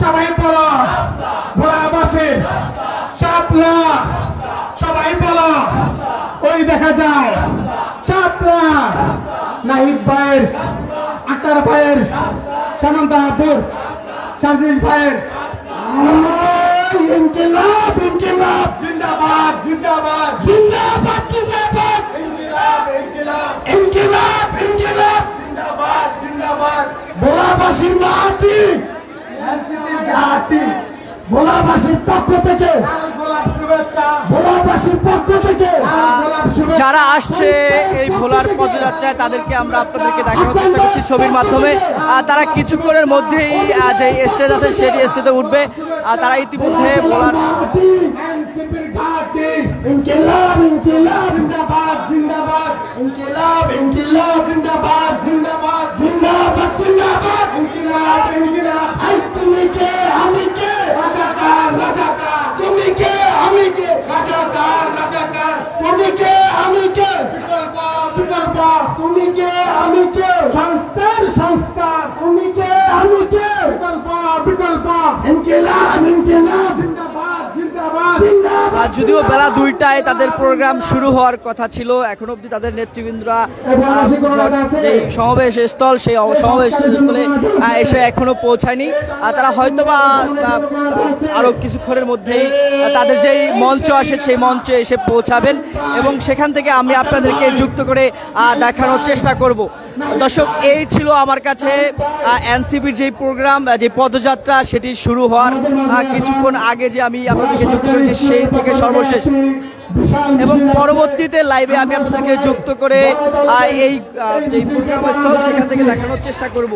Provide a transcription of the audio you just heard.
সবাই বলো। ভোলাবাসী চাপলা। সবাই বলো। ওই দেখা যায়। চাপলা। নাহিদ ভাইয়ের, আক্তার ভাইয়ের সামন্ত আপুর সাজিদ ভাইয়ের। ইনকিলাব ইনকিলাব। জিন্দাবাদ জিন্দাবাদ জিন্দাবাদ ইনকিলাব ইনকিলাব ইনকিলাব ইনকিলাব জিন্দাবাদ জিন্দাবাদ ভোলাবাসীর মাটি ভোলাবাসীর পক্ষ থেকে ভোলাবাসীর পক্ষ থেকে যারা আসছে এই ভোলার পদযাত্রায় তাদেরকে আমরা আপনাদেরকে দেখানোর চেষ্টা করছি ছবির মাধ্যমে। তারা কিছুক্ষণের মধ্যেই যে স্টেজ আছে সেটি স্টেজে উঠবে। আর তারা ইতিমধ্যে ভোলার তুমি কে আমি কে বিকল্প বিকল্প তুমি কে আমি কে যদিও বেলা দুইটায় তাদের প্রোগ্রাম শুরু হওয়ার কথা ছিল এখন অবধি তাদের নেতৃবৃন্দরা সমাবেশ স্থল সেই সমাবেশ স্থলে এসে এখনও পৌঁছায়নি। আর তারা হয়তোবা আহ, আরও কিছুক্ষণের মধ্যেই তাদের যেই মঞ্চ আসে সেই মঞ্চে এসে পৌঁছাবেন। এবং সেখান থেকে আমি আপনাদেরকে যুক্ত করে দেখানোর চেষ্টা করব। দর্শক, এই ছিল আমার কাছে এনসিপির যে প্রোগ্রাম যে পদযাত্রা, সেটি শুরু হওয়ার কিছুক্ষণ আগে যে আমি আপনাদেরকে যুক্ত করেছি, সেই থেকে সর্বশেষ। এবং পরবর্তীতে লাইভে আমি আপনাদেরকে যুক্ত করে এই যে প্রোগ্রাম স্থল সেখান থেকে দেখানোর চেষ্টা করব।